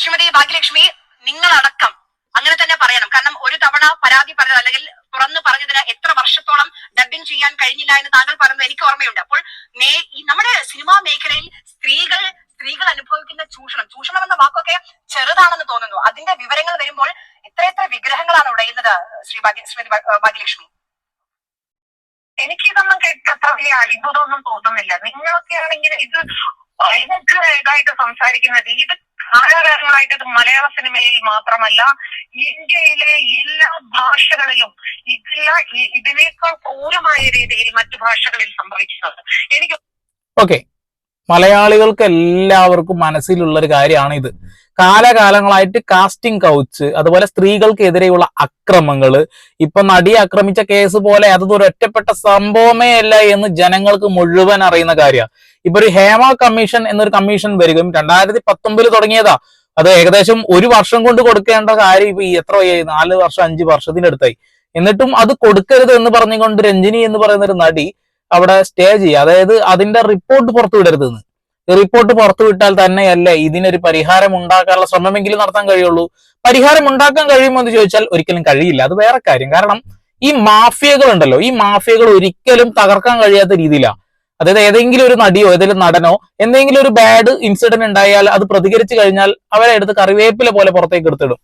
ശ്രീമതി ഭാഗ്യലക്ഷ്മി നിങ്ങളടക്കം. അങ്ങനെ തന്നെ പറയണം. കാരണം ഒരു തവണ പരാതി പറഞ്ഞത് അല്ലെങ്കിൽ തുറന്നു പറഞ്ഞതിന് എത്ര വർഷത്തോളം ഡബിങ് ചെയ്യാൻ കഴിഞ്ഞില്ല എന്ന് താങ്കൾ പറഞ്ഞത് എനിക്ക് ഓർമ്മയുണ്ട്. അപ്പോൾ നമ്മുടെ സിനിമാ മേഖലയിൽ സ്ത്രീകൾ സ്ത്രീകൾ അനുഭവിക്കുന്ന ചൂഷണം ചൂഷണം എന്ന വാക്കൊക്കെ ചെറുതാണെന്ന് തോന്നുന്നു. അതിന്റെ വിവരങ്ങൾ വരുമ്പോൾ എത്ര എത്ര വിഗ്രഹങ്ങളാണ് ഉടയുന്നത് ശ്രീ ഭാഗ്യ ശ്രീമതി ഭാഗ്യലക്ഷ്മി? എനിക്കിതൊന്നും കേട്ടത്ര വലിയ അത്ഭുതമൊന്നും തോന്നുന്നില്ല. നിങ്ങളൊക്കെ ആണെങ്കിൽ ഇത് ഇതായിട്ട് സംസാരിക്കുന്നത്. ഇത് ഇത് മലയാള സിനിമയിൽ മാത്രമല്ല ഇന്ത്യയിലെ എല്ലാ ഭാഷകളിലും ഇതില്ല ഇതിനേക്കാൾ ക്രൂരമായ രീതിയിൽ മറ്റു ഭാഷകളിൽ സംഭവിക്കുന്നത്. എനിക്ക് ഓക്കെ. മലയാളികൾക്ക് എല്ലാവർക്കും മനസ്സിലുള്ള ഒരു കാര്യമാണ് ഇത് കാലകാലങ്ങളായിട്ട് കാസ്റ്റിംഗ് കൗച്ച് അതുപോലെ സ്ത്രീകൾക്കെതിരെയുള്ള അക്രമങ്ങൾ ഇപ്പൊ നടി ആക്രമിച്ച കേസ് പോലെ അതൊരു ഒറ്റപ്പെട്ട സംഭവമേ അല്ല എന്ന് ജനങ്ങൾക്ക് മുഴുവൻ അറിയുന്ന കാര്യമാണ്. ഇപ്പൊ ഒരു ഹേമ കമ്മീഷൻ എന്നൊരു കമ്മീഷൻ വരികയും രണ്ടായിരത്തി പത്തൊമ്പതിൽ തുടങ്ങിയതാ. അത് ഏകദേശം ഒരു വർഷം കൊണ്ട് കൊടുക്കേണ്ട കാര്യം ഇപ്പൊ എത്ര നാല് വർഷം അഞ്ച് വർഷത്തിന്റെ അടുത്തായി എന്നിട്ടും അത് കൊടുക്കരുത് എന്ന് പറഞ്ഞുകൊണ്ട് രഞ്ജിനി എന്ന് പറയുന്ന ഒരു നടി അവിടെ സ്റ്റേ ചെയ്യുക അതായത് അതിന്റെ റിപ്പോർട്ട് പുറത്തുവിടരുത് എന്ന് റിപ്പോർട്ട് പുറത്തുവിട്ടാൽ തന്നെയല്ലേ ഇതിനൊരു പരിഹാരം ഉണ്ടാക്കാനുള്ള ശ്രമമെങ്കിലും നടത്താൻ കഴിയുള്ളൂ. പരിഹാരം ഉണ്ടാക്കാൻ കഴിയുമോ എന്ന് ചോദിച്ചാൽ ഒരിക്കലും കഴിയില്ല. അത് വേറെ കാര്യം. കാരണം ഈ മാഫിയകൾ ഉണ്ടല്ലോ ഈ മാഫിയകൾ ഒരിക്കലും തകർക്കാൻ കഴിയാത്ത രീതിയിലാണ് അതായത് ഏതെങ്കിലും ഒരു നടിയോ ഏതെങ്കിലും നടനോ എന്തെങ്കിലും ഒരു ബാഡ് ഇൻസിഡന്റ് ഉണ്ടായാൽ അത് പ്രതികരിച്ചു കഴിഞ്ഞാൽ അവരെ എടുത്ത് കറിവേപ്പില പോലെ പുറത്തേക്ക് എടുത്തിടും.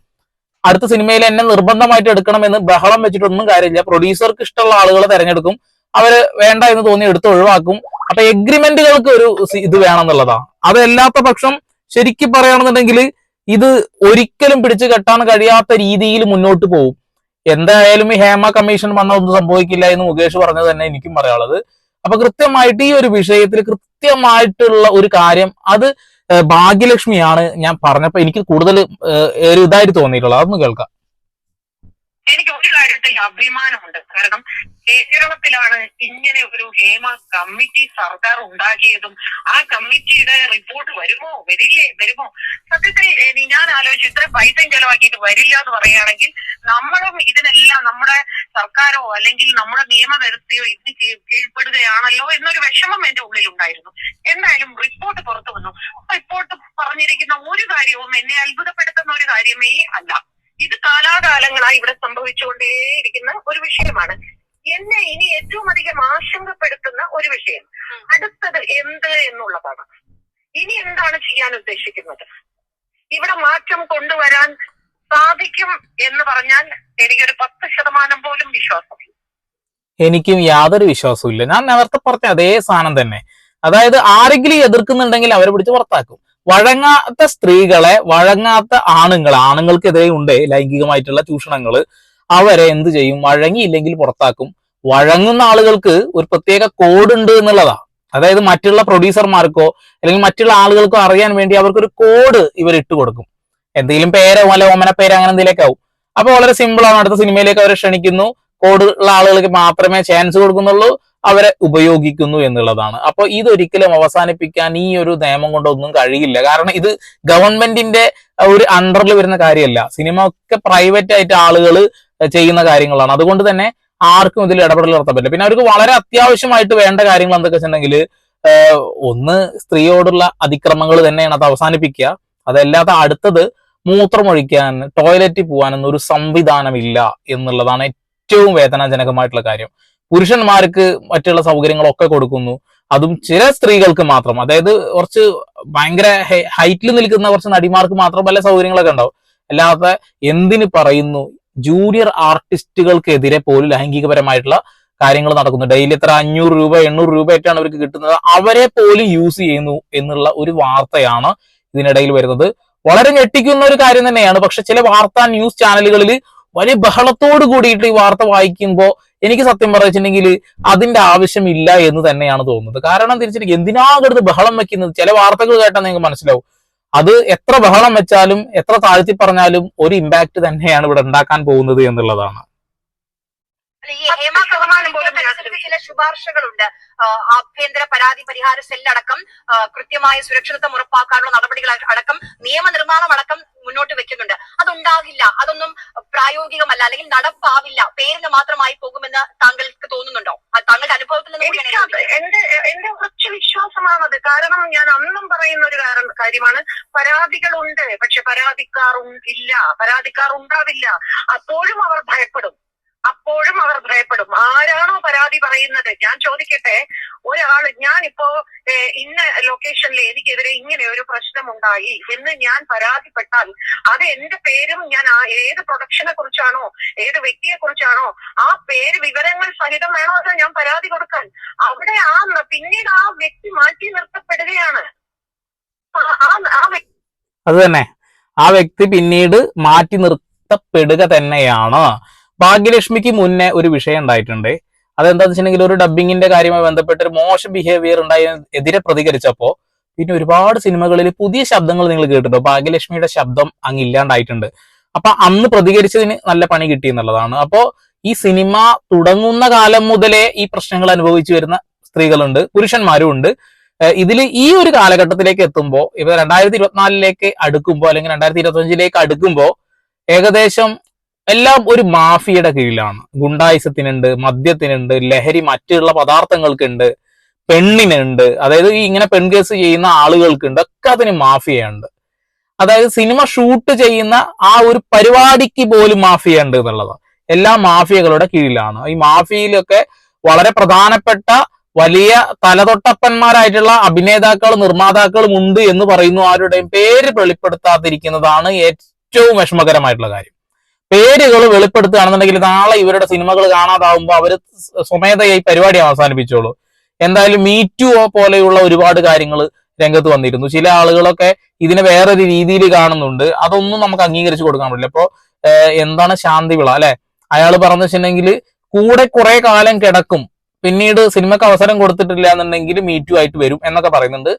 അടുത്ത സിനിമയിൽ എന്നെ നിർബന്ധമായിട്ട് എടുക്കണമെന്ന് ബഹളം വെച്ചിട്ടൊന്നും കാര്യമില്ല. പ്രൊഡ്യൂസർക്ക് ഇഷ്ടമുള്ള ആളുകളെ തെരഞ്ഞെടുക്കും. അവർ വേണ്ട എന്ന് തോന്നി എടുത്ത് ഒഴിവാക്കും. അപ്പൊ എഗ്രിമെന്റുകൾക്ക് ഒരു ഇത് വേണമെന്നുള്ളതാ അതല്ലാത്ത പക്ഷം ശരിക്കും പറയുകയാണെന്നുണ്ടെങ്കിൽ ഇത് ഒരിക്കലും പിടിച്ചു കെട്ടാൻ കഴിയാത്ത രീതിയിൽ മുന്നോട്ട് പോകും എന്തായാലും ഈ ഹേമ കമ്മീഷൻ വന്ന ഒന്നും സംഭവിക്കില്ല എന്ന് മുകേഷ് പറഞ്ഞത് തന്നെ എനിക്കും പറയാനുള്ളത്. അപ്പൊ കൃത്യമായിട്ട് ഈ ഒരു വിഷയത്തിൽ കൃത്യമായിട്ടുള്ള ഒരു കാര്യം അത് ഭാഗ്യലക്ഷ്മിയാണ് ഞാൻ പറഞ്ഞപ്പോ എനിക്ക് കൂടുതൽ ഒരു ഇതായിട്ട് തോന്നിയിട്ടുള്ളത്. അതൊന്ന് കേൾക്കാം. എനിക്ക് ഒരു കാര്യത്തിൽ അഭിമാനമുണ്ട്. കാരണം കേരളത്തിലാണ് ഇങ്ങനെ ഒരു ഹേമ കമ്മിറ്റി സർക്കാർ ഉണ്ടാക്കിയതും ആ കമ്മിറ്റിയുടെ റിപ്പോർട്ട് വരുമോ? വരില്ലേ? വരുമോ? സത്യത്തിൽ ഞാൻ ആലോചിച്ചു ഇത്ര പൈസയും ചെലവാക്കിയിട്ട് വരില്ല എന്ന് പറയുകയാണെങ്കിൽ നമ്മളും ഇതിനെല്ലാം നമ്മുടെ സർക്കാരോ അല്ലെങ്കിൽ നമ്മുടെ നിയമവ്യവസ്ഥയോ ഇതിന് കീഴ് കീഴ്പ്പെടുകയാണല്ലോ എന്നൊരു വിഷമം എന്റെ ഉള്ളിലുണ്ടായിരുന്നു. എന്തായാലും റിപ്പോർട്ട് പുറത്തു വന്നു. റിപ്പോർട്ട് പറഞ്ഞിരിക്കുന്ന ഒരു കാര്യവും എന്നെ അത്ഭുതപ്പെടുത്തുന്ന ഒരു കാര്യമേ അല്ല. ഇത് കാലാകാലങ്ങളായി ഇവിടെ സംഭവിച്ചുകൊണ്ടേയിരിക്കുന്ന ഒരു വിഷയമാണ്. എന്നെ ഇനി ഏറ്റവും അധികം ആശങ്കപ്പെടുത്തുന്ന ഒരു വിഷയം. അടുത്തത് എന്ത് എന്നുള്ളതാണ്. ഇനി എന്താണ് ചെയ്യാൻ ഉദ്ദേശിക്കുന്നത്? ഇവിടെ മാറ്റം കൊണ്ടുവരാൻ സാധിക്കും എന്ന് പറഞ്ഞാൽ എനിക്കൊരു പത്ത് ശതമാനം പോലും വിശ്വാസമില്ല. എനിക്കും യാതൊരു വിശ്വാസവും ഇല്ല. ഞാൻ നേരത്തെ പറഞ്ഞ അതേ സാധനം തന്നെ. അതായത് ആരെങ്കിലും എതിർക്കുന്നുണ്ടെങ്കിൽ അവരെ പിടിച്ച് പുറത്താക്കും. വഴങ്ങാത്ത സ്ത്രീകളെ വഴങ്ങാത്ത ആണുങ്ങൾ ആണുങ്ങൾക്കെതിരെ ഉണ്ട് ലൈംഗികമായിട്ടുള്ള ചൂഷണങ്ങൾ അവരെ എന്ത് ചെയ്യും? വഴങ്ങിയില്ലെങ്കിൽ പുറത്താക്കും. വഴങ്ങുന്ന ആളുകൾക്ക് ഒരു പ്രത്യേക കോഡ് ഉണ്ട് എന്നുള്ളതാ. അതായത് മറ്റുള്ള പ്രൊഡ്യൂസർമാർക്കോ അല്ലെങ്കിൽ മറ്റുള്ള ആളുകൾക്കോ അറിയാൻ വേണ്ടി അവർക്കൊരു കോഡ് ഇവർ ഇട്ട് കൊടുക്കും എന്തെങ്കിലും പേരോ അല്ലെ ഓമന പേര് അങ്ങനെ എന്തെങ്കിലുമൊക്കെ ആവും. അപ്പൊ വളരെ സിമ്പിൾ ആണ്. അടുത്ത സിനിമയിലേക്ക് അവരെ ക്ഷണിക്കുന്നു. കോഡ് ഉള്ള ആളുകൾക്ക് മാത്രമേ ചാൻസ് കൊടുക്കുന്നുള്ളൂ. അവരെ ഉപയോഗിക്കുന്നു എന്നുള്ളതാണ്. അപ്പൊ ഇതൊരിക്കലും അവസാനിപ്പിക്കാൻ ഈ ഒരു നിയമം കൊണ്ടൊന്നും കഴിയില്ല. കാരണം ഇത് ഗവൺമെന്റിന്റെ ഒരു അണ്ടറിൽ വരുന്ന കാര്യമല്ല. സിനിമ ഒക്കെ പ്രൈവറ്റ് ആയിട്ട് ആളുകൾ ചെയ്യുന്ന കാര്യങ്ങളാണ്. അതുകൊണ്ട് തന്നെ ആർക്കും ഇതിൽ ഇടപെടൽ നടത്താൻ പറ്റില്ല. പിന്നെ അവർക്ക് വളരെ അത്യാവശ്യമായിട്ട് വേണ്ട കാര്യങ്ങൾ എന്തൊക്കെ വെച്ചിട്ടുണ്ടെങ്കിൽ ഒന്ന് സ്ത്രീയോടുള്ള അതിക്രമങ്ങൾ തന്നെയാണ് അത് അവസാനിപ്പിക്കുക. അതല്ലാതെ അടുത്തത് മൂത്രമൊഴിക്കാൻ ടോയ്ലറ്റിൽ പോകാനൊന്നും ഒരു സംവിധാനമില്ല എന്നുള്ളതാണ് ഏറ്റവും വേദനാജനകമായിട്ടുള്ള കാര്യം. പുരുഷന്മാർക്ക് മറ്റുള്ള സൗകര്യങ്ങളൊക്കെ കൊടുക്കുന്നു. അതും ചില സ്ത്രീകൾക്ക് മാത്രം. അതായത് കുറച്ച് ഭയങ്കര ഹൈറ്റിൽ നിൽക്കുന്ന കുറച്ച് നടിമാർക്ക് മാത്രം പല സൗകര്യങ്ങളൊക്കെ ഉണ്ടാവും. അല്ലാതെ എന്തിന് പറയുന്നു? ജൂനിയർ ആർട്ടിസ്റ്റുകൾക്കെതിരെ പോലും ലൈംഗികപരമായിട്ടുള്ള കാര്യങ്ങൾ നടക്കുന്നു. ഡെയിലി എത്ര അഞ്ഞൂറ് രൂപ എണ്ണൂറ് രൂപ ആയിട്ടാണ് അവർക്ക് കിട്ടുന്നത്. അവരെ പോലും യൂസ് ചെയ്യുന്നു എന്നുള്ള ഒരു വാർത്തയാണ് ഇതിനിടയിൽ വരുന്നത്. വളരെ ഞെട്ടിക്കുന്ന ഒരു കാര്യം തന്നെയാണ്. പക്ഷെ ചില വാർത്താ ന്യൂസ് ചാനലുകളിൽ വലിയ ബഹളത്തോട് കൂടിയിട്ട് ഈ വാർത്ത വായിക്കുമ്പോൾ എനിക്ക് സത്യം പറഞ്ഞിട്ടുണ്ടെങ്കിൽ അതിന്റെ ആവശ്യമില്ല എന്ന് തന്നെയാണ് തോന്നുന്നത്. കാരണം തിരിച്ചിട്ട് എന്തിനാ കടുത്ത് ബഹളം വെക്കുന്നത്? ചില വാർത്തകൾ കേട്ടാൽ നിങ്ങൾക്ക് മനസ്സിലാവും. അത് എത്ര ബഹളം വെച്ചാലും എത്ര താഴ്ത്തി പറഞ്ഞാലും ഒരു ഇമ്പാക്ട് തന്നെയാണ് ഇവിടെ ഉണ്ടാക്കാൻ പോകുന്നത് എന്നുള്ളതാണ്. അനുസരിച്ച് ചില ശുപാർശകളുണ്ട്. ആഭ്യന്തര പരാതി പരിഹാര സെല്ലടക്കം കൃത്യമായ സുരക്ഷിതത്വം ഉറപ്പാക്കാനുള്ള നടപടികൾ അടക്കം നിയമനിർമ്മാണം അടക്കം മുന്നോട്ട് വെക്കുന്നുണ്ട്. അതുണ്ടാകില്ല. അതൊന്നും പ്രായോഗികമല്ല. അല്ലെങ്കിൽ നടപ്പാവില്ല. പേരിന് മാത്രമായി പോകുമെന്ന് താങ്കൾക്ക് തോന്നുന്നുണ്ടോ? താങ്കളുടെ അനുഭവത്തിൽ നിന്ന് എന്റെ എന്റെ ഉറച്ച വിശ്വാസമാണത്. കാരണം ഞാൻ അന്നും പറയുന്ന ഒരു കാരണം കാര്യമാണ്. പരാതികളുണ്ട്. പക്ഷെ പരാതിക്കാർ ഇല്ല. പരാതിക്കാർ ഉണ്ടാവില്ല. അപ്പോഴും അവർ ഭയപ്പെടും. അപ്പോഴും അവർ ഭയപ്പെടും. ആരാണോ പരാതി പറയുന്നത്? ഞാൻ ചോദിക്കട്ടെ ഒരാൾ ഞാനിപ്പോ ഇന്ന ലൊക്കേഷനിൽ എനിക്കെതിരെ ഇങ്ങനെ ഒരു പ്രശ്നമുണ്ടായി എന്ന് ഞാൻ പരാതിപ്പെട്ടാൽ അത് എന്റെ പേരും ഞാൻ ഏത് പ്രൊഡക്ഷനെ കുറിച്ചാണോ ഏത് വ്യക്തിയെ കുറിച്ചാണോ ആ പേര് വിവരങ്ങൾ സഹിതം വേണോ അത് ഞാൻ പരാതി കൊടുക്കാൻ? അവിടെ ആ പിന്നീട് ആ വ്യക്തി മാറ്റി നിർത്തപ്പെടുകയാണ്. അത് തന്നെ. ആ വ്യക്തി പിന്നീട് മാറ്റി നിർത്തപ്പെടുക തന്നെയാണ്. ഭാഗ്യലക്ഷ്മിക്ക് മുന്നേ ഒരു വിഷയം ഉണ്ടായിട്ടുണ്ട്. അതെന്താന്ന് വെച്ചിട്ടുണ്ടെങ്കിൽ ഒരു ഡബിങ്ങിന്റെ കാര്യമായി ബന്ധപ്പെട്ട് ഒരു മോശം ബിഹേവിയർ ഉണ്ടായ എതിരെ പ്രതികരിച്ചപ്പോ പിന്നെ ഒരുപാട് സിനിമകളിൽ പുതിയ ശബ്ദങ്ങൾ നിങ്ങൾ കേട്ടിട്ടോ ഭാഗ്യലക്ഷ്മിയുടെ ശബ്ദം അങ്ങ് ഇല്ലാണ്ടായിട്ടുണ്ട്. അപ്പൊ അന്ന് പ്രതികരിച്ചതിന് നല്ല പണി കിട്ടി എന്നുള്ളതാണ്. അപ്പോ ഈ സിനിമ തുടങ്ങുന്ന കാലം മുതലേ ഈ പ്രശ്നങ്ങൾ അനുഭവിച്ചു വരുന്ന സ്ത്രീകളുണ്ട് പുരുഷന്മാരും ഉണ്ട്. ഇതിൽ ഈ ഒരു കാലഘട്ടത്തിലേക്ക് എത്തുമ്പോൾ ഇപ്പൊ രണ്ടായിരത്തി ഇരുപത്തിനാലിലേക്ക് അടുക്കുമ്പോൾ അല്ലെങ്കിൽ രണ്ടായിരത്തി ഇരുപത്തി അഞ്ചിലേക്ക് അടുക്കുമ്പോൾ ഏകദേശം എല്ലാം ഒരു മാഫിയയുടെ കീഴിലാണ്. ഗുണ്ടായിസത്തിനുണ്ട് മദ്യത്തിനുണ്ട് ലഹരി മറ്റുള്ള പദാർത്ഥങ്ങൾക്കുണ്ട് പെണ്ണിനുണ്ട് അതായത് ഈ ഇങ്ങനെ പെൺകേസ് ചെയ്യുന്ന ആളുകൾക്കുണ്ട് ഒക്കെ അതിന് മാഫിയുണ്ട് അതായത് സിനിമ ഷൂട്ട് ചെയ്യുന്ന ആ ഒരു പരിപാടിക്ക് പോലും മാഫിയ ഉണ്ട് എന്നുള്ളതാണ്. എല്ലാ മാഫിയകളുടെ കീഴിലാണ്. ഈ മാഫിയയിലൊക്കെ വളരെ പ്രധാനപ്പെട്ട വലിയ തലതൊട്ടപ്പന്മാരായിട്ടുള്ള അഭിനേതാക്കളും നിർമ്മാതാക്കളും ഉണ്ട് എന്ന് പറയുന്നു ആരുടെയും പേര് വെളിപ്പെടുത്താതിരിക്കുന്നതാണ് ഏറ്റവും വിഷമകരമായിട്ടുള്ള കാര്യം. പേരുകൾ വെളിപ്പെടുത്തുകയാണെന്നുണ്ടെങ്കിൽ നാളെ ഇവരുടെ സിനിമകൾ കാണാതാവുമ്പോൾ അവർ സ്വമേധയായി പരിപാടി അവസാനിപ്പിച്ചോളൂ. എന്തായാലും മീറ്റു പോലെയുള്ള ഒരുപാട് കാര്യങ്ങൾ രംഗത്ത് വന്നിരുന്നു. ചില ആളുകളൊക്കെ ഇതിനെ വേറൊരു രീതിയിൽ കാണുന്നുണ്ട്. അതൊന്നും നമുക്ക് അംഗീകരിച്ചു കൊടുക്കാൻ പറ്റില്ല. ഇപ്പോ എന്താണ് ശാന്തിവിള അല്ലെ? അയാൾ പറഞ്ഞു വെച്ചിട്ടുണ്ടെങ്കിൽ കൂടെ കുറെ കാലം കിടക്കും. പിന്നീട് സിനിമക്ക് അവസരം കൊടുത്തിട്ടില്ല എന്നുണ്ടെങ്കിൽ മീറ്റു ആയിട്ട് വരും എന്നൊക്കെ പറയുന്നുണ്ട്.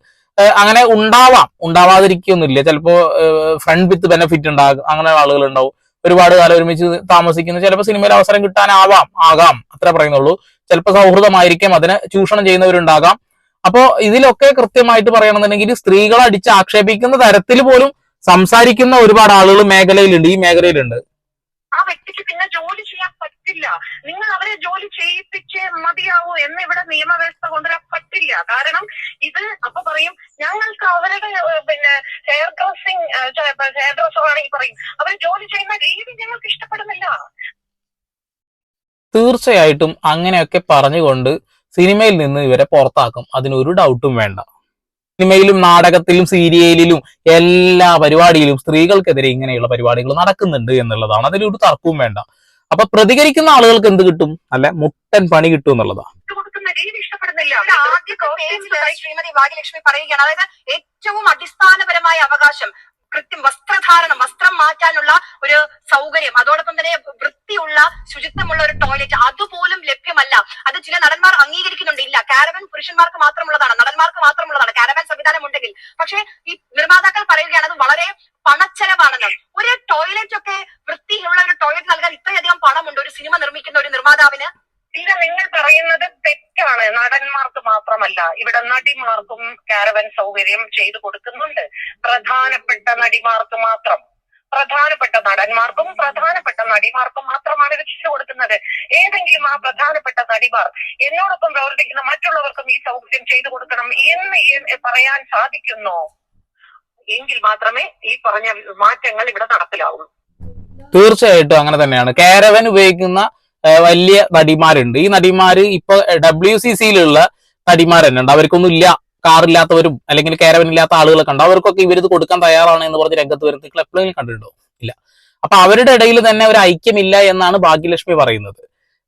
അങ്ങനെ ഉണ്ടാവാം. ഉണ്ടാവാതിരിക്കൊന്നുമില്ല. ചിലപ്പോ ഫ്രണ്ട് വിത്ത് ബെനഫിറ്റ് ഉണ്ടാകും അങ്ങനെ ആളുകൾ ഉണ്ടാവും. ഒരുപാട് കാലം ഒരുമിച്ച് താമസിക്കുന്നു. ചിലപ്പോൾ സിനിമയിൽ അവസരം കിട്ടാനാവാം ആകാം അത്ര പറയുന്നുള്ളൂ. ചിലപ്പോൾ സൗഹൃദമായിരിക്കും അതിനെ ചൂഷണം ചെയ്യുന്നവരുണ്ടാകാം. അപ്പോൾ ഇതിലൊക്കെ കൃത്യമായിട്ട് പറയണമെന്നുണ്ടെങ്കിൽ സ്ത്രീകളെ അടിച്ച് ആക്ഷേപിക്കുന്ന തരത്തിൽ പോലും സംസാരിക്കുന്ന ഒരുപാട് ആളുകൾ മേഖലയിലുണ്ട് ഈ മേഖലയിലുണ്ട്. ആ വ്യക്തിക്ക് പിന്നെ ജോലി പറ്റില്ല. നിങ്ങൾ അവരെ ജോലി ചെയ്യിപ്പിച്ചേ മതിയാവൂ എന്ന് ഇവിടെ നിയമവ്യവസ്ഥ കൊണ്ടുവരാൻ പറ്റില്ല. കാരണം ഇത് അപ്പൊ പറയും ഞങ്ങൾക്ക് അവരുടെ പിന്നെ ഹെയർ ഡ്രസ്സിങ് ഹെയർ ഡ്രസ്സർ ആണെങ്കിൽ പറയും അവർ ജോലി ചെയ്യുന്ന രീതി ഞങ്ങൾക്ക് ഇഷ്ടപ്പെടുന്നില്ല. തീർച്ചയായിട്ടും അങ്ങനെയൊക്കെ പറഞ്ഞുകൊണ്ട് സിനിമയിൽ നിന്ന് ഇവരെ പുറത്താക്കും. അതിനൊരു ഡൗട്ടും വേണ്ട. സിനിമയിലും നാടകത്തിലും സീരിയലിലും എല്ലാ പരിപാടിയിലും സ്ത്രീകൾക്കെതിരെ ഇങ്ങനെയുള്ള പരിപാടികൾ നടക്കുന്നുണ്ട് എന്നുള്ളതാണ്. അതിലൊരു തർക്കവും വേണ്ട. അപ്പൊ പ്രതികരിക്കുന്ന ആളുകൾക്ക് എന്ത് കിട്ടും? അല്ല മുട്ടൻ പണി കിട്ടും എന്നുള്ളതാ. ശ്രീമതി ഭാഗ്യലക്ഷ്മി പറയുകയാണ്. അതായത് ഏറ്റവും അടിസ്ഥാനപരമായ അവകാശം കൃത്യം വസ്ത്രധാരണം വസ്ത്രം മാറ്റാനുള്ള ഒരു സൗകര്യം അതോടൊപ്പം തന്നെ വൃത്തിയുള്ള ശുചിത്വമുള്ള ഒരു ടോയ്ലറ്റ് അതുപോലും ലഭ്യമല്ല. അത് ചില നടന്മാർ അംഗീകരിക്കുന്നുണ്ട്. ഇല്ല കാരവൻ പുരുഷന്മാർക്ക് മാത്രമുള്ളതാണ് നടന്മാർക്ക് മാത്രമുള്ളതാണ്. കാരവൻ സംവിധാനം ഉണ്ടെങ്കിൽ പക്ഷേ ഈ നിർമ്മാതാക്കൾ പറയുകയാണ് അത് വളരെ പണച്ചെലവാണെന്ന്. ഒരു ടോയ്ലറ്റ് ഒക്കെ വൃത്തിയുള്ള ടോയ്ലറ്റ് നൽകാൻ ഇത്രയധികം പണമുണ്ട്. ഒരു സിനിമ നിർമ്മിക്കുന്ന ഒരു നിർമ്മാതാവിന് ഇല്ല നിങ്ങൾ പറയുന്നത് തെറ്റാണ്. നടന്മാർക്ക് മാത്രമല്ല ഇവിടെ നടിമാർക്കും കാരവൻ സൗകര്യം ചെയ്തു കൊടുക്കുന്നുണ്ട്. പ്രധാനപ്പെട്ട നടിമാർക്ക് മാത്രം. പ്രധാനപ്പെട്ട നടന്മാർക്കും പ്രധാനപ്പെട്ട നടിമാർക്കും മാത്രമാണ് ഇത് ചെയ്തു കൊടുക്കുന്നത്. ഏതെങ്കിലും ആ പ്രധാനപ്പെട്ട നടിമാർ എന്നോടൊപ്പം പ്രവർത്തിക്കുന്ന മറ്റുള്ളവർക്കും ഈ സൗകര്യം ചെയ്തു കൊടുക്കണം എന്ന് പറയാൻ സാധിക്കുന്നു. എങ്കിൽ മാത്രമേ ഈ പറഞ്ഞ മാറ്റങ്ങൾ ഇവിടെ നടപ്പിലാവൂ. തീർച്ചയായിട്ടും അങ്ങനെ തന്നെയാണ്. കാരവൻ ഉപയോഗിക്കുന്ന വലിയ നടിമാരുണ്ട്. ഈ നടിമാര് ഇപ്പൊ ഡബ്ല്യു സി സിയിലുള്ള നടിമാർ തന്നെ ഉണ്ട് അവർക്കൊന്നും ഇല്ല. കാറില്ലാത്തവരും അല്ലെങ്കിൽ കാരവൻ ഇല്ലാത്ത ആളുകളൊക്കെ ഉണ്ട്. അവർക്കൊക്കെ ഇവരിത് കൊടുക്കാൻ തയ്യാറാണ് എന്ന് പറഞ്ഞ് രംഗത്ത് വരുന്നത് നിങ്ങൾ എപ്പോഴെങ്കിലും കണ്ടിട്ടുണ്ടോ? ഇല്ല. അപ്പൊ അവരുടെ ഇടയിൽ തന്നെ ഒരു ഐക്യമില്ല എന്നാണ് ഭാഗ്യലക്ഷ്മി പറയുന്നത്.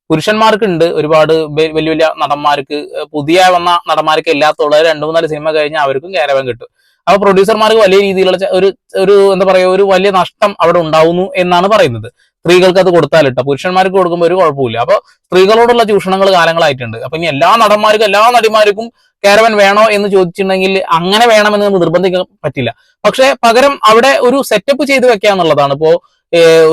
പുരുഷന്മാർക്കുണ്ട് ഒരുപാട് വലിയ വലിയ നടന്മാർക്ക് പുതിയ വന്ന നടന്മാർക്ക് ഇല്ലാത്തുള്ള രണ്ട് മൂന്നാൽ സിനിമ കഴിഞ്ഞാൽ അവർക്കും കാരവൻ കിട്ടും. അപ്പൊ പ്രൊഡ്യൂസർമാർക്ക് വലിയ രീതിയിലുള്ള ഒരു ഒരു എന്താ പറയാ ഒരു വലിയ നഷ്ടം അവിടെ ഉണ്ടാവുന്നു എന്നാണ് പറയുന്നത്. സ്ത്രീകൾക്ക് അത് കൊടുത്താലിട്ട പുരുഷന്മാർക്ക് കൊടുക്കുമ്പോൾ ഒരു കുഴപ്പമില്ല. അപ്പൊ സ്ത്രീകളോടുള്ള ചൂഷണങ്ങൾ കാലങ്ങളായിട്ടുണ്ട്. അപ്പൊ ഇനി എല്ലാ നടന്മാർക്കും എല്ലാ നടിമാർക്കും കാരവൻ വേണോ എന്ന് ചോദിച്ചിട്ടുണ്ടെങ്കിൽ അങ്ങനെ വേണമെന്ന് നിർബന്ധിക്കാൻ പറ്റില്ല. പക്ഷെ പകരം അവിടെ ഒരു സെറ്റപ്പ് ചെയ്ത് വെക്കുക എന്നുള്ളതാണ് ഇപ്പോ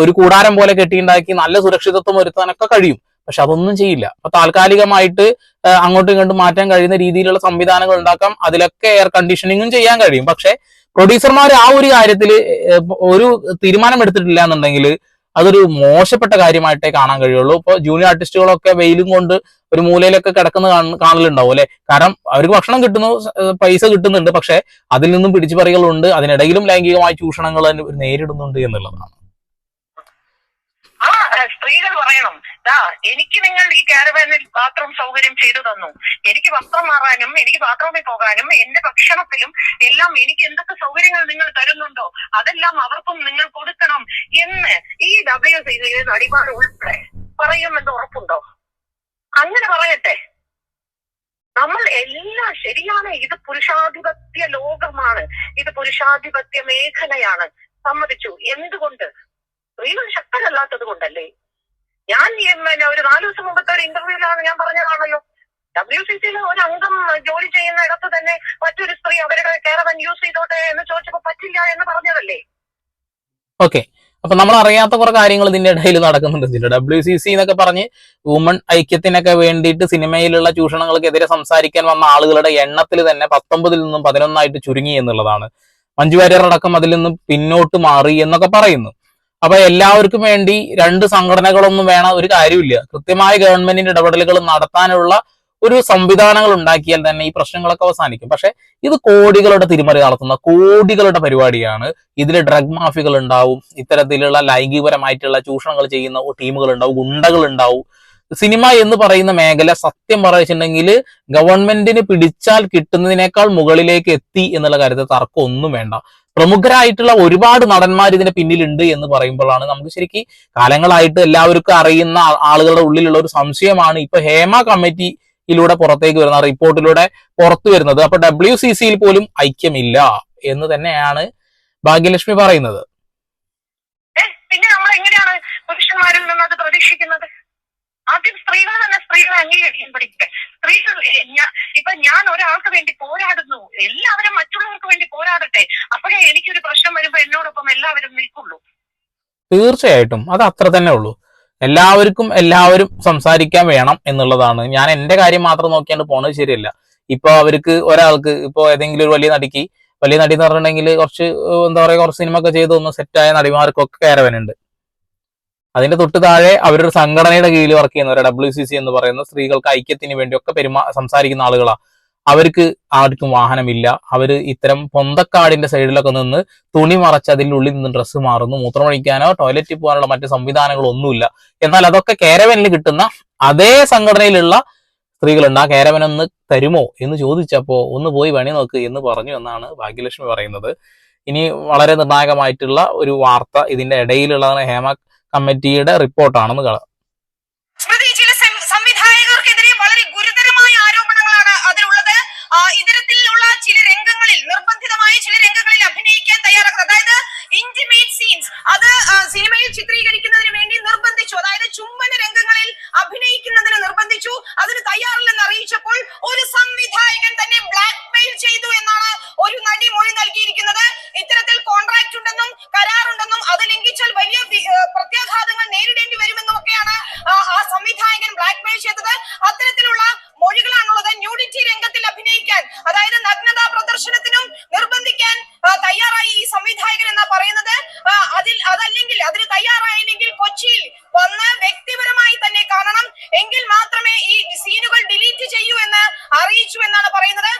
ഒരു കൂടാരം പോലെ കെട്ടിയുണ്ടാക്കി നല്ല സുരക്ഷിതത്വം വരുത്താനൊക്കെ കഴിയും. പക്ഷെ അതൊന്നും ചെയ്യില്ല. അപ്പൊ താൽക്കാലികമായിട്ട് അങ്ങോട്ടും ഇങ്ങോട്ടും മാറ്റാൻ കഴിയുന്ന രീതിയിലുള്ള സംവിധാനങ്ങൾ ഉണ്ടാക്കാം. അതിലൊക്കെ എയർ കണ്ടീഷനിങ്ങും ചെയ്യാൻ കഴിയും. പക്ഷെ പ്രൊഡ്യൂസർമാർ ആ ഒരു കാര്യത്തിൽ ഒരു തീരുമാനം എടുത്തിട്ടില്ല എന്നുണ്ടെങ്കിൽ അതൊരു മോശപ്പെട്ട കാര്യമായിട്ടേ കാണാൻ കഴിയുള്ളൂ. ഇപ്പൊ ജൂനിയർ ആർട്ടിസ്റ്റുകളൊക്കെ വെയിലും കൊണ്ട് ഒരു മൂലയിലൊക്കെ കിടക്കുന്ന കാണ- കാണലുണ്ടാവും അല്ലെ? കാരണം അവർക്ക് ഭക്ഷണം കിട്ടുന്നു പൈസ കിട്ടുന്നുണ്ട്. പക്ഷെ അതിൽ നിന്നും പിടിച്ചു പറികളുണ്ട് അതിനിടയിലും ലൈംഗികമായ ചൂഷണങ്ങൾ നേരിടുന്നുണ്ട് എന്നുള്ളതാണ്. സ്ത്രീകൾ പറയണം. ദാ എനിക്ക് നിങ്ങൾ ഈ കാരവാനിൽ ബാത്റൂം സൗകര്യം ചെയ്തു തന്നു. എനിക്ക് വസ്ത്രം മാറാനും എനിക്ക് ബാത്റൂമിൽ പോകാനും എന്റെ ഭക്ഷണത്തിലും എല്ലാം എനിക്ക് എന്തൊക്കെ സൗകര്യങ്ങൾ നിങ്ങൾ തരുന്നുണ്ടോ അതെല്ലാം അവർക്കും നിങ്ങൾ കൊടുക്കണം എന്ന് ഈ ഡബ്ല്യു സി നടിമാർ ഉൾപ്പെടെ പറയുമെന്ന് ഉറപ്പുണ്ടോ? അങ്ങനെ പറയട്ടെ. നമ്മൾ എല്ലാം ശരിയാണ്. ഇത് പുരുഷാധിപത്യ ലോകമാണ്. ഇത് പുരുഷാധിപത്യ മേഖലയാണ്. സമ്മതിച്ചു. എന്തുകൊണ്ട്? സ്ത്രീകൾ ശക്തരല്ലാത്തത് കൊണ്ടല്ലേ? ഞാൻ പിന്നെ ഒരു നാല് ദിവസം മുമ്പത്തെ ഒരു ഇന്റർവ്യൂവിലാണ് ഞാൻ പറഞ്ഞതാണല്ലോ. ഡബ്ല്യു സി സിയിൽ ഒരു അംഗം ജോലി ചെയ്യുന്ന ഇടത്ത് തന്നെ മറ്റൊരു സ്ത്രീ അവരുടെ കാരവൻ യൂസ് ചെയ്തോട്ടെ എന്ന് ചോദിച്ചപ്പോ പറ്റില്ല എന്ന് പറഞ്ഞതല്ലേ? ഓക്കെ അപ്പൊ നമ്മൾ അറിയാത്ത കുറെ കാര്യങ്ങൾ ഇതിന്റെ ഇടയിൽ നടക്കുന്നുണ്ട്. ഇതിന്റെ ഡബ്ല്യു സി സി എന്നൊക്കെ പറഞ്ഞ് വുമൺ ഐക്യത്തിനൊക്കെ വേണ്ടിയിട്ട് സിനിമയിലുള്ള ചൂഷണങ്ങൾക്കെതിരെ സംസാരിക്കാൻ വന്ന ആളുകളുടെ എണ്ണത്തിൽ തന്നെ പത്തൊമ്പതിൽ നിന്നും പതിനൊന്നായിട്ട് ചുരുങ്ങി എന്നുള്ളതാണ്. മഞ്ജു വാര്യർ അടക്കം അതിൽ നിന്നും പിന്നോട്ട് മാറി എന്നൊക്കെ പറയുന്നു. അപ്പൊ എല്ലാവർക്കും വേണ്ടി രണ്ട് സംഘടനകളൊന്നും വേണം ഒരു കാര്യമില്ല. കൃത്യമായ ഗവൺമെന്റിന്റെ ഇടപെടലുകൾ നടത്താനുള്ള ഒരു സംവിധാനങ്ങൾ ഉണ്ടാക്കിയാൽ തന്നെ ഈ പ്രശ്നങ്ങളൊക്കെ അവസാനിക്കും. പക്ഷെ ഇത് കോടികളുടെ തിരിമറി നടത്തുന്ന കോടികളുടെ പരിപാടിയാണ്. ഇതിൽ ഡ്രഗ് മാഫികൾ ഉണ്ടാവും. ഇത്തരത്തിലുള്ള ലൈംഗികപരമായിട്ടുള്ള ചൂഷണങ്ങൾ ചെയ്യുന്ന ടീമുകൾ ഉണ്ടാവും. ഗുണ്ടകൾ ഉണ്ടാവും. സിനിമ എന്ന് പറയുന്ന മേഖല സത്യം പറയുന്നുണ്ടെങ്കിൽ ഗവൺമെന്റിന് പിടിച്ചാൽ കിട്ടുന്നതിനേക്കാൾ മുകളിലേക്ക് എത്തി എന്നുള്ള കാര്യത്തിൽ തർക്കം ഒന്നും വേണ്ട. പ്രമുഖരായിട്ടുള്ള ഒരുപാട് നടന്മാർ ഇതിന്റെ പിന്നിലുണ്ട് എന്ന് പറയുമ്പോഴാണ് നമുക്ക് ശരിക്കും കാലങ്ങളായിട്ട് എല്ലാവർക്കും അറിയുന്ന ആളുകളുടെ ഉള്ളിലുള്ള ഒരു സംശയമാണ് ഇപ്പൊ ഹേമ കമ്മിറ്റിയിലൂടെ പുറത്തേക്ക് വരുന്ന റിപ്പോർട്ടിലൂടെ പുറത്തു വരുന്നത്. അപ്പൊ ഡബ്ല്യു സി സിയിൽ പോലും ഐക്യമില്ല എന്ന് തന്നെയാണ് ഭാഗ്യലക്ഷ്മി പറയുന്നത്. പിന്നെ നമ്മൾ എങ്ങനെയാണ് പുരുഷന്മാരിൽ നിന്ന് അത് പ്രതീക്ഷിക്കുന്നത്? ആദ്യം സ്ത്രീകൾ തന്നെ സ്ത്രീകളെ അംഗീകരിക്കാൻ പഠിക്കട്ടെ സ്ത്രീകൾ ഇപ്പൊ ഞാൻ ഒരാൾക്ക് വേണ്ടി പോരാടുന്നു. എല്ലാവരും മറ്റുള്ളവർക്ക് വേണ്ടി പോരാടട്ടെ. അപ്പോഴേ എനിക്കൊരു പ്രശ്നം വരുമ്പോ എന്നോടൊപ്പം എല്ലാവരും നിൽക്കുള്ളൂ. തീർച്ചയായിട്ടും. അത് അത്ര തന്നെ ഉള്ളൂ. എല്ലാവർക്കും എല്ലാവരും സംസാരിക്കാൻ വേണം എന്നുള്ളതാണ്. ഞാൻ എന്റെ കാര്യം മാത്രം നോക്കിയാണ്ട് പോണത് ശരിയല്ല. ഇപ്പൊ അവർക്ക് ഒരാൾക്ക് ഇപ്പൊ ഏതെങ്കിലും ഒരു വലിയ നടിക്ക് വലിയ നടി എന്ന് പറഞ്ഞിട്ടുണ്ടെങ്കിൽ കുറച്ച് എന്താ പറയാ കുറച്ച് സിനിമ ഒക്കെ ചെയ്ത് ഒന്ന് സെറ്റായ നടിമാർക്കൊക്കെ കയറവനുണ്ട് അതിന്റെ തൊട്ട് താഴെ അവരൊരു സംഘടനയുടെ കീഴിൽ വർക്ക് ചെയ്യുന്നവരെ ഡബ്ല്യു സി സി എന്ന് പറയുന്ന സ്ത്രീകൾക്ക് ഐക്യത്തിന് വേണ്ടി ഒക്കെ പെരുമാ സംസാരിക്കുന്ന ആളുകളാ. അവർക്ക് ആർക്കും വാഹനമില്ല. അവർ ഇത്തരം പൊന്തക്കാടിന്റെ സൈഡിലൊക്കെ നിന്ന് തുണി മറച്ച് അതിന്റെ ഉള്ളിൽ നിന്ന് ഡ്രസ്സ് മാറുന്നു. മൂത്രമൊഴിക്കാനോ ടോയ്ലറ്റിൽ പോകാനുള്ള മറ്റ് സംവിധാനങ്ങളൊന്നുമില്ല. എന്നാൽ അതൊക്കെ കേരവനിൽ കിട്ടുന്ന അതേ സംഘടനയിലുള്ള സ്ത്രീകളുണ്ട്. ആ കേരവൻ ഒന്ന് തരുമോ എന്ന് ചോദിച്ചപ്പോ ഒന്ന് പോയി പണി നോക്ക് എന്ന് പറഞ്ഞു എന്നാണ് ഭാഗ്യലക്ഷ്മി പറയുന്നത്. ഇനി വളരെ നിർണായകമായിട്ടുള്ള ഒരു വാർത്ത ഇതിന്റെ ഇടയിലുള്ളതാണ് ഹേമ കമ്മിറ്റിയുടെ റിപ്പോർട്ടാണെന്ന് കാണാം സംവിധായകർക്കെതിരെ വളരെ ഗുരുതരമായ ആരോപണങ്ങളാണ് ചില രംഗങ്ങളിൽ ചില രംഗങ്ങളിൽ അഭിനയിക്കാൻ അതായത് സീൻസ് അത് വേണ്ടി നിർബന്ധിച്ചു. അതായത് ചുംബന രംഗങ്ങളിൽ അഭിനയിക്കുന്നതിന് നിർബന്ധിച്ചു. അതിന് തയ്യാറില്ലെന്ന് അറിയിച്ചപ്പോൾ ഒരു സംവിധായകൻ തന്നെ ബ്ലാക്ക് മെയിൽ ചെയ്തു എന്നാണ് ഒരു നടി മൊഴി നൽകിയിരിക്കുന്നത് ഇത്തരത്തിൽ കോൺട്രാക്ട് ഉണ്ടെന്നും കരാറുണ്ടെന്നും അത് ലംഘിച്ചാൽ വലിയ വി- ഏഹ് പ്രത്യാഘാതങ്ങൾ നേരിടേണ്ടി വരുമെന്നും ഒക്കെയാണ് ആ ആ സംവിധായകൻ ബ്ലാക്ക് മെയിൽ ചെയ്തത് അത്തരത്തിലുള്ള മൊഴികളാണുള്ളത് ന്യൂഡിറ്റി രംഗത്തിൽ അഭിനയിക്കാൻ അതായത് നഗ്നതാ പ്രദർശനത്തിനും നിർബന്ധിക്കാൻ ആ, തയ്യാറായി ഈ സംവിധായകൻ എന്നാ പറയുന്നത് ആ, അതിൽ അതല്ലെങ്കിൽ അതിന് തയ്യാറായില്ലെങ്കിൽ കൊച്ചിയിൽ വന്ന് വ്യക്തിപരമായി തന്നെ കാണണം എങ്കിൽ മാത്രമേ ഈ സീനുകൾ ഡിലീറ്റ് ചെയ്യൂ എന്ന് അറിയിച്ചു എന്നാണ് പറയുന്നത്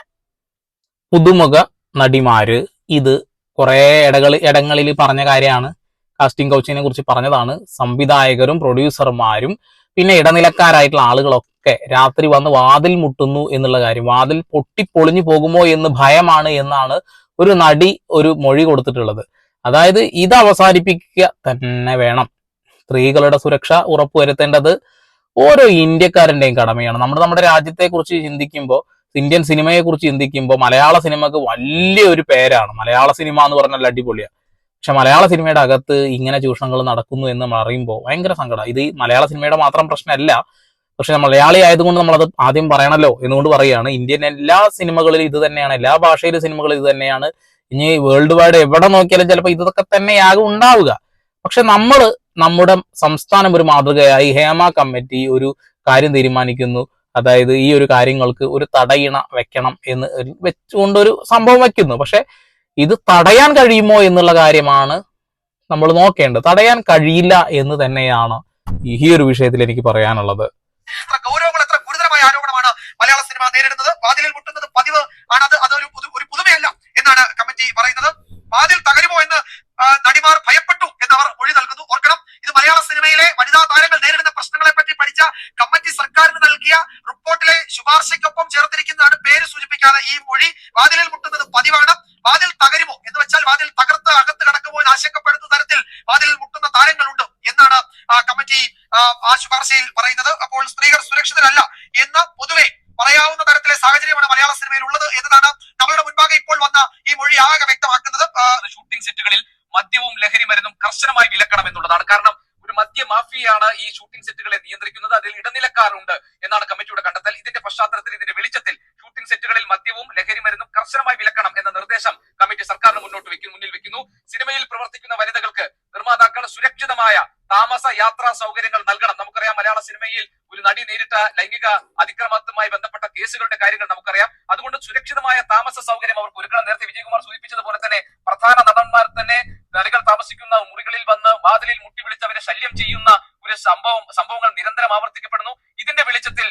പുതുമുഖ നടിമാര്. ഇത് കുറെ ഇടകൾ ഇടങ്ങളിൽ പറഞ്ഞ കാര്യമാണ്. കാസ്റ്റിംഗ് കൗച്ചിനെ കുറിച്ച് പറഞ്ഞതാണ്. സംവിധായകരും പ്രൊഡ്യൂസർമാരും പിന്നെ ഇടനിലക്കാരായിട്ടുള്ള ആളുകളൊക്കെ രാത്രി വന്ന് വാതിൽ മുട്ടുന്നു എന്നുള്ള കാര്യം. വാതിൽ പൊട്ടിപ്പൊളിഞ്ഞു പോകുമോ എന്ന് ഭയമാണ് എന്നാണ് ഒരു നടി ഒരു മൊഴി കൊടുത്തിട്ടുള്ളത്. അതായത് ഇത് അവസാനിപ്പിക്കുക തന്നെ വേണം. സ്ത്രീകളുടെ സുരക്ഷ ഉറപ്പുവരുത്തേണ്ടത് ഓരോ ഇന്ത്യക്കാരന്റെയും കടമയാണ്. നമ്മൾ നമ്മുടെ രാജ്യത്തെ കുറിച്ച് ചിന്തിക്കുമ്പോൾ ഇന്ത്യൻ സിനിമയെ കുറിച്ച് ചിന്തിക്കുമ്പോൾ മലയാള സിനിമക്ക് വലിയൊരു പേരാണ്. മലയാള സിനിമ എന്ന് പറഞ്ഞാൽ അടിപൊളിയാണ് പക്ഷെ മലയാള സിനിമയുടെ അകത്ത് ഇങ്ങനെ ചൂഷണങ്ങൾ നടക്കുന്നു എന്ന് നമ്മൾ അറിയുമ്പോൾ ഭയങ്കര സങ്കടം. ഇത് മലയാള സിനിമയുടെ മാത്രം പ്രശ്നമല്ല. പക്ഷെ മലയാളി ആയതുകൊണ്ട് നമ്മളത് ആദ്യം പറയണല്ലോ എന്നുകൊണ്ട് പറയുകയാണ്. ഇന്ത്യൻ എല്ലാ സിനിമകളിലും ഇത് തന്നെയാണ്. എല്ലാ ഭാഷയിലെ സിനിമകളിൽ ഇത് തന്നെയാണ്. ഇനി വേൾഡ് വൈഡ് എവിടെ നോക്കിയാലും ചിലപ്പോൾ ഇതൊക്കെ തന്നെയാകും ഉണ്ടാവുക. പക്ഷെ നമ്മൾ നമ്മുടെ സംസ്ഥാനം ഒരു മാതൃകയായി ഹേമ കമ്മിറ്റി ഒരു കാര്യം തീരുമാനിക്കുന്നു. അതായത് ഈ ഒരു കാര്യങ്ങൾക്ക് ഒരു തടയിണ വെക്കണം എന്ന് വെച്ചുകൊണ്ട് ഒരു സംഭവം വെക്കുന്നു. പക്ഷെ ഇത് തടയാൻ കഴിയുമോ എന്നുള്ള കാര്യമാണ് നമ്മൾ നോക്കേണ്ടത്. തടയാൻ കഴിയില്ല എന്ന് തന്നെയാണ് ഈ ഒരു വിഷയത്തിൽ എനിക്ക് പറയാനുള്ളത്. ഗൗരവങ്ങൾ എത്ര ഗുരുതരമായ ആരോപണമാണ് മലയാള സിനിമ നേരിടുന്നത്. വാതിലിൽ മുട്ടുന്നത് പതിവ് ആണത് അതൊരു പുതു- ഒരു പുതുമയല്ല എന്നാണ് കമ്മിറ്റി പറയുന്നത് വാതിൽ തകരുമോ എന്ന് ആ, നടിമാർ ഭയപ്പെട്ടു എന്ന് അവർ മൊഴി നൽകുന്നു ഓർക്കണം ഇത് മലയാള സിനിമയിലെ വനിതാ താരങ്ങൾ നേരിടുന്ന പ്രശ്നങ്ങളെ പറ്റി പഠിച്ച കമ്മിറ്റി സർക്കാരിന് നൽകിയ റിപ്പോർട്ടിലെ ശുപാർശയ്ക്കൊപ്പം ചേർത്തിരിക്കുന്നതാണ് പേര് സൂചിപ്പിക്കാതെ ഈ മൊഴി വാതിലിൽ മുട്ടുന്നത് പതിവാണ് വാതിൽ തകരുമോ എന്ന് വെച്ചാൽ വാതിൽ തകർത്ത് അകത്ത് കടക്കുമോ എന്ന് ആശങ്കപ്പെടുന്ന തരത്തിൽ വാതിലിൽ മുട്ടുന്ന താരങ്ങളുണ്ട് എന്നാണ് ആ, കമ്മിറ്റി ആ, ആ ശുപാർശയിൽ പറയുന്നത് അപ്പോൾ സ്ത്രീകൾ സുരക്ഷിതരല്ല എന്ന് പൊതുവെ പറയാവുന്ന തരത്തിലെ സാഹചര്യമാണ് മലയാള സിനിമയിൽ ഉള്ളത് എന്നതാണ് നമ്മളുടെ മുൻപാകെ ഇപ്പോൾ വന്ന ഈ മൊഴി ആകെ വ്യക്തമാക്കുന്നത് ഷൂട്ടിംഗ് സെറ്റുകളിൽ മദ്യവും ലഹരി മരുന്നും കർശനമായി വിലക്കണം എന്നുള്ളതാണ്. കാരണം ഒരു മദ്യ മാഫിയാണ് ഈ ഷൂട്ടിംഗ് സെറ്റുകളെ നിയന്ത്രിക്കുന്നത് അതിൽ ഇടനിലക്കാരുണ്ട് എന്നാണ് കമ്മിറ്റിയുടെ കണ്ടെത്തൽ. ഇതിന്റെ പശ്ചാത്തലത്തിൽ ഇതിന്റെ വെളിച്ചത്തിൽ ഷൂട്ടിംഗ് സെറ്റുകളിൽ മദ്യവും ലഹരി മരുന്നും കർശനമായി വിലക്കണം എന്ന നിർദ്ദേശം കമ്മിറ്റി സർക്കാരിന് മുന്നോട്ട് വെക്കുന്നു മുന്നിൽ വെക്കുന്നു. സിനിമയിൽ പ്രവർത്തിക്കുന്ന വനിതകൾക്ക് നിർമ്മാതാക്കൾ സുരക്ഷിതമായ താമസ യാത്രാ സൗകര്യങ്ങൾ നൽകണം. നമുക്കറിയാം മലയാള സിനിമയിൽ ഒരു നടി നേരിട്ട ലൈംഗിക അതിക്രമത്തുമായി ബന്ധപ്പെട്ട കേസുകളുടെ കാര്യങ്ങൾ നമുക്കറിയാം അതുകൊണ്ട് സുരക്ഷിതമായ താമസ സൗകര്യം അവർക്ക് ഒരുക്കണം നേരത്തെ വിജയകുമാർ സൂചിപ്പിച്ചതുപോലെ തന്നെ പ്രധാന നടന്മാർ തന്നെ നടികൾ താമസിക്കുന്ന മുറികളിൽ വന്ന് വാതിലിൽ മുട്ടി വിളിച്ചവരെ ശല്യം ചെയ്യുന്ന ഒരു സംഭവം സംഭവങ്ങൾ നിരന്തരം ആവർത്തിക്കപ്പെടുന്നു. ഇതിന്റെ വെളിച്ചത്തിൽ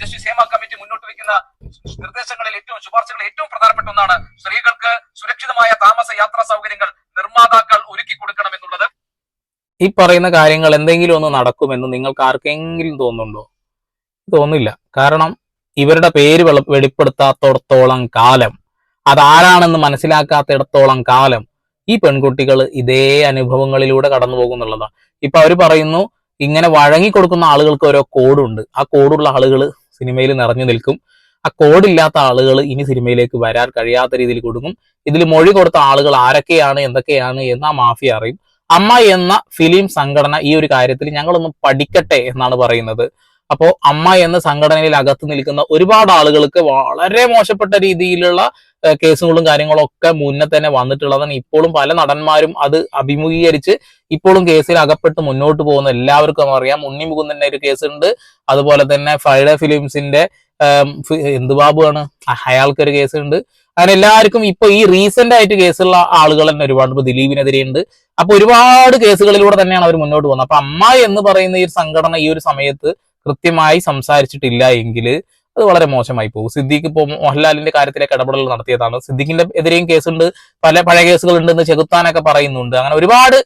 ജസ്റ്റിസ് ഹേമ കമ്മിറ്റി മുന്നോട്ട് വെക്കുന്ന നിർദ്ദേശങ്ങളിൽ ഏറ്റവും ശുപാർശകളിൽ ഏറ്റവും പ്രധാനപ്പെട്ട ഒന്നാണ് സ്ത്രീകൾക്ക് സുരക്ഷിതമായ താമസ യാത്രാ സൗകര്യങ്ങൾ നിർമ്മാതാക്കൾ ഒരുക്കി കൊടുക്കണം എന്നുള്ളത്. ഈ പറയുന്ന കാര്യങ്ങൾ എന്തെങ്കിലും ഒന്ന് നടക്കുമെന്ന് നിങ്ങൾക്ക് ആർക്കെങ്കിലും തോന്നുന്നുണ്ടോ? തോന്നില്ല കാരണം ഇവരുടെ പേര് വെളിപ്പെടുത്താത്തടത്തോളം കാലം അതാരാണെന്ന് മനസ്സിലാക്കാത്തിടത്തോളം കാലം ഈ പെൺകുട്ടികൾ ഇതേ അനുഭവങ്ങളിലൂടെ കടന്നു പോകുന്നുള്ളതാണ്. ഇപ്പൊ അവർ പറയുന്നു ഇങ്ങനെ വഴങ്ങി കൊടുക്കുന്ന ആളുകൾക്ക് ഓരോ കോഡുണ്ട്. ആ കോഡുള്ള ആളുകൾ സിനിമയിൽ നിറഞ്ഞു നിൽക്കും. ആ കോഡില്ലാത്ത ആളുകൾ ഇനി സിനിമയിലേക്ക് വരാൻ കഴിയാത്ത രീതിയിൽ കൊടുക്കും. ഇതിൽ മൊഴി കൊടുത്ത ആളുകൾ ആരൊക്കെയാണ് എന്തൊക്കെയാണ് എന്ന് ആ മാഫിയ അറിയും. അമ്മ എന്ന ഫിലിം സംഘടന ഈ ഒരു കാര്യത്തിൽ ഞങ്ങളൊന്ന് പഠിക്കട്ടെ എന്നാണ് പറയുന്നത്. അപ്പോ അമ്മ എന്ന സംഘടനയിൽ അകത്ത് നിൽക്കുന്ന ഒരുപാട് ആളുകൾക്ക് വളരെ മോശപ്പെട്ട രീതിയിലുള്ള കേസുകളും കാര്യങ്ങളും ഒക്കെ മുന്നേ തന്നെ വന്നിട്ടുള്ളതാണ്. ഇപ്പോഴും പല നടന്മാരും അത് അഭിമുഖീകരിച്ച് ഇപ്പോഴും കേസിൽ അകപ്പെട്ട് മുന്നോട്ട് പോകുന്ന എല്ലാവർക്കും അറിയാം. ഉണ്ണി മുകുന്ദന്റെ ഒരു കേസുണ്ട്. അതുപോലെ തന്നെ ഫ്രൈഡേ ഫിലിംസിന്റെ എന്ത് ബാബുവാണ് അയാൾക്കൊരു കേസുണ്ട്. അങ്ങനെ എല്ലാവർക്കും ഇപ്പൊ ഈ റീസെന്റ് ആയിട്ട് കേസുള്ള ആളുകൾ തന്നെ ഒരുപാട് ഇപ്പൊ ദിലീപിനെതിരെ ഉണ്ട് അപ്പൊ ഒരുപാട് കേസുകളിലൂടെ തന്നെയാണ് അവർ മുന്നോട്ട് പോകുന്നത്. അപ്പൊ അമ്മ എന്ന് പറയുന്ന ഈ സംഘടന ഈ ഒരു സമയത്ത് കൃത്യമായി സംസാരിച്ചിട്ടില്ല എങ്കിൽ അത് വളരെ മോശമായി പോകും. സിദ്ദീഖ് ഇപ്പോൾ മോഹൻലാലിന്റെ കാര്യത്തിലേക്ക് ഇടപെടൽ നടത്തിയതാണ്. സിദ്ദീഖിന്റെ എതിരെയും കേസുണ്ട്. പല പഴയ കേസുകൾ ഉണ്ടെന്ന് ചെകുത്താനൊക്കെ പറയുന്നുണ്ട്. അങ്ങനെ ഒരുപാട്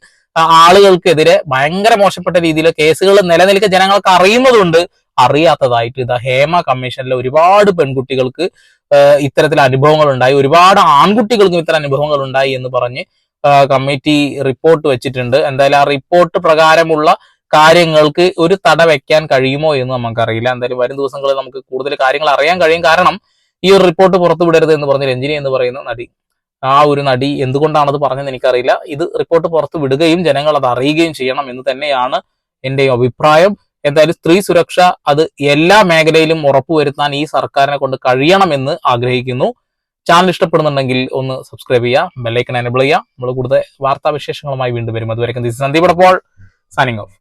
ആളുകൾക്കെതിരെ ഭയങ്കര മോശപ്പെട്ട രീതിയിൽ കേസുകൾ നിലനിൽക്കെ ജനങ്ങൾക്ക് അറിയുന്നതുകൊണ്ട് അറിയാത്തതായിട്ട് ഇതാ ഹേമ കമ്മീഷനിലെ ഒരുപാട് പെൺകുട്ടികൾക്ക് ഇത്തരത്തിൽ അനുഭവങ്ങൾ ഉണ്ടായി ഒരുപാട് ആൺകുട്ടികൾക്കും ഇത്തരം അനുഭവങ്ങൾ ഉണ്ടായി എന്ന് പറഞ്ഞ് കമ്മിറ്റി റിപ്പോർട്ട് വെച്ചിട്ടുണ്ട്. എന്തായാലും ആ റിപ്പോർട്ട് പ്രകാരമുള്ള കാര്യങ്ങൾക്ക് ഒരു തട വെക്കാൻ കഴിയുമോ എന്ന് നമുക്കറിയില്ല. എന്തായാലും വരും ദിവസങ്ങളിൽ നമുക്ക് കൂടുതൽ കാര്യങ്ങൾ അറിയാൻ കഴിയും. കാരണം ഈ ഒരു റിപ്പോർട്ട് പുറത്തുവിടരുത് എന്ന് പറഞ്ഞ രഞ്ജിനി എന്ന് പറയുന്ന നടി ആ ഒരു നടി എന്തുകൊണ്ടാണത് പറഞ്ഞത് എനിക്കറിയില്ല. ഇത് റിപ്പോർട്ട് പുറത്തു വിടുകയും ജനങ്ങൾ അത് അറിയുകയും ചെയ്യണം എന്ന് തന്നെയാണ് എന്റെയും അഭിപ്രായം. എന്തായാലും സ്ത്രീ സുരക്ഷ അത് എല്ലാ മേഖലയിലും ഉറപ്പുവരുത്താൻ ഈ സർക്കാരിനെ കൊണ്ട് കഴിയണമെന്ന് ആഗ്രഹിക്കുന്നു. ചാനൽ ഇഷ്ടപ്പെടുന്നുണ്ടെങ്കിൽ ഒന്ന് സബ്സ്ക്രൈബ് ചെയ്യുക ബെല്ലൈക്കൺ എനബിൾ ചെയ്യുക. നമ്മൾ കൂടുതൽ വാർത്താ വിശേഷങ്ങളുമായി വീണ്ടും വരും. അതുവരെയും സന്ദീപ് അപ്പോൾ സൈനിങ് ഓഫ്